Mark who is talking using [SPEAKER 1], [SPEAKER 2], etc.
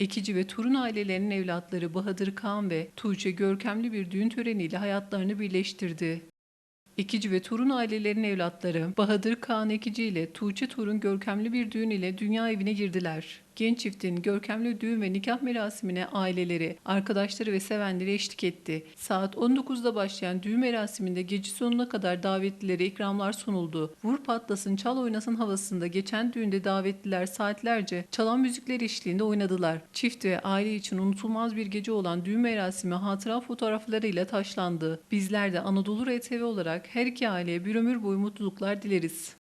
[SPEAKER 1] Ekici ve Turun ailelerinin evlatları Bahadır Kaan ve Tuğçe görkemli bir düğün töreniyle hayatlarını birleştirdi. Ekici ve Turun ailelerinin evlatları Bahadır Kaan Ekici ile Tuğçe Turun görkemli bir düğün ile dünya evine girdiler. Genç çiftin görkemli düğün ve nikah merasimine aileleri, arkadaşları ve sevenleri eşlik etti. Saat 19'da başlayan düğün merasiminde gece sonuna kadar davetlilere ikramlar sunuldu. Vur patlasın çal oynasın havasında geçen düğünde davetliler saatlerce çalan müzikler eşliğinde oynadılar. Çift ve aile için unutulmaz bir gece olan düğün merasimi hatıra fotoğraflarıyla taşlandı. Bizler de Anadolu RTV olarak her iki aileye bir ömür boyu mutluluklar dileriz.